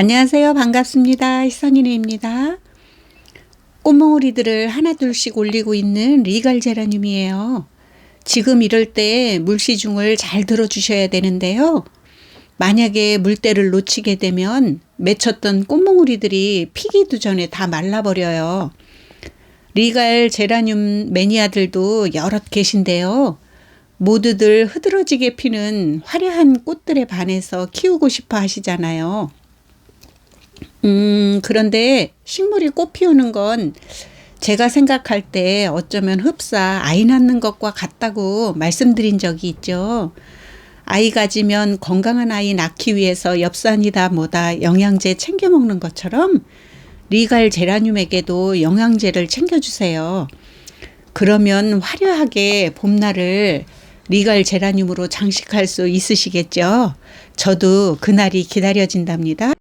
안녕하세요. 반갑습니다. 희선이네입니다. 꽃몽우리들을 하나둘씩 올리고 있는 리갈 제라늄이에요. 지금 이럴 때 물시중을 잘 들어주셔야 되는데요. 만약에 물때를 놓치게 되면 맺혔던 꽃몽우리들이 피기도 전에 다 말라버려요. 리갈 제라늄 매니아들도 여럿 계신데요. 모두들 흐드러지게 피는 화려한 꽃들에 반해서 키우고 싶어 하시잖아요. 음, 그런데 식물이 꽃 피우는 건 제가 생각할 때 어쩌면 흡사 아이 낳는 것과 같다고 말씀드린 적이 있죠. 아이 가지면 건강한 아이 낳기 위해서 엽산이다 뭐다 영양제 챙겨 먹는 것처럼 리갈 제라늄에게도 영양제를 챙겨주세요. 그러면 화려하게 봄날을 리갈 제라늄으로 장식할 수 있으시겠죠? 저도 그날이 기다려진답니다.